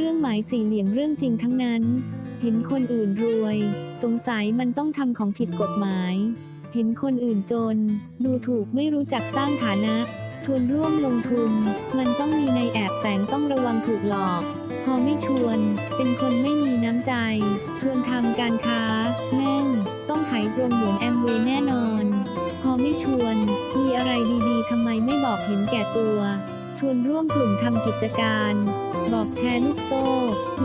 รื่องหมายสี่เหลี่ยมเรื่องจริงทั้งนั้น เห็นคนอื่นรวย สงสัยมันต้องทำของผิดกฎหมาย เห็นคนอื่นจน ดูถูกไม่รู้จักสร้างฐานะชวนร่วมลงทุน มันต้องมีในแอบแฝงต้องระวังถูกหลอก พอไม่ชวน เป็นคนไม่มีน้ำใจ ชวนทำการค้า แม่ง ต้องขายตรงเหมือนแอมเวย์แน่นอน พอไม่ชวน มีอะไรดีๆทำไมไม่บอกเห็นแก่ตัว ชวนร่วมกลุ่มทำกิจการ บอกแชร์ลูกโซ่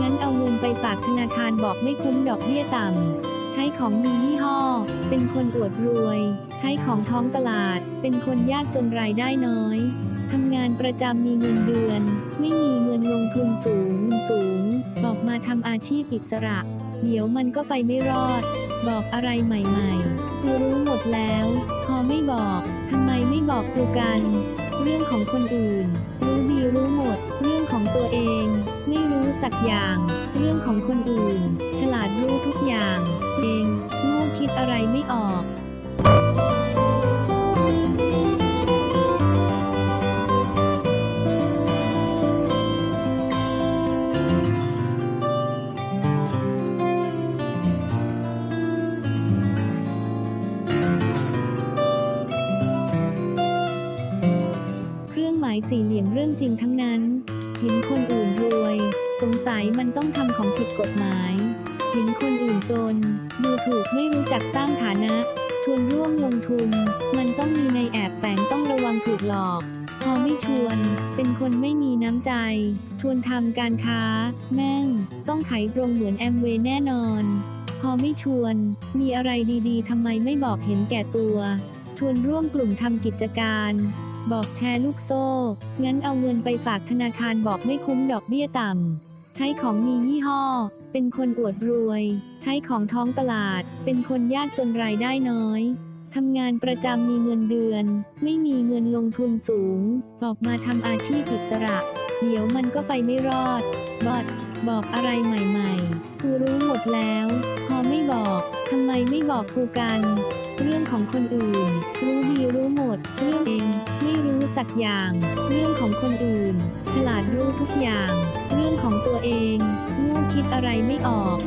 งั้นเอาเงินไปฝากธนาคารบอกไม่คุ้มดอกเบี้ยต่ำ ใช้ของมียี่ห้อ เป็นคนอวดรวย ใช้ของท้องตลาด เป็นคนยากจนรายได้น้อย ทำงานประจำมีเงินเดือน ไม่มีเงินลงทุนสูงสูง ออกมาทำอาชีพอิสระ เดี๋ยวมันก็ไปไม่รอด บอกอะไรใหม่ๆกูรู้หมดแล้ว พอไม่บอก ทำไมไม่บอกกูกัน เรื่องของคนอื่น รู้ดีรู้หมด เรื่องของตัวเอง ไม่รู้สักอย่าง เรื่องของคนอื่น ฉลาดรู้ทุกอย่าง เองโง่คิดอะไรไม่ออก เรื่องจริงทั้งนั้น เห็นคนอื่นรวย สงสัยมันต้องทำของผิดกฎหมาย เห็นคนอื่นจน ดูถูกไม่รู้จักสร้างฐานะชวนร่วมลงทุน มันต้องมีในแอบแฝงต้องระวังถูกหลอก พอไม่ชวน เป็นคนไม่มีน้ำใจ ชวนทำการค้า แม่ง ต้องขายตรงเหมือนแอมเวย์แน่นอน พอไม่ชวน มีอะไรดีๆทำไมไม่บอกเห็นแก่ตัว ชวนร่วมกลุ่มทำกิจการ บอกแชร์ลูกโซ่ งั้นเอาเงินไปฝากธนาคารบอกไม่คุ้มดอกเบี้ยต่ำ ใช้ของมียี่ห้อ เป็นคนอวดรวย ใช้ของท้องตลาด เป็นคนยากจนรายได้น้อย ทำงานประจำมีเงินเดือน ไม่มีเงินลงทุนสูง ออกมาทำอาชีพอิสระ เดี๋ยวมันก็ไปไม่รอด บอดบอกอะไรใหม่ๆ กูรู้หมดแล้ว พอไม่บอก ทำไมไม่บอกกูกัน เรื่องของคนอื่นรู้ดีรู้ สักอย่าง เรื่องของคนอื่น ฉลาดรู้ทุกอย่าง เรื่องของตัวเองโง่คิดอะไรไม่ออก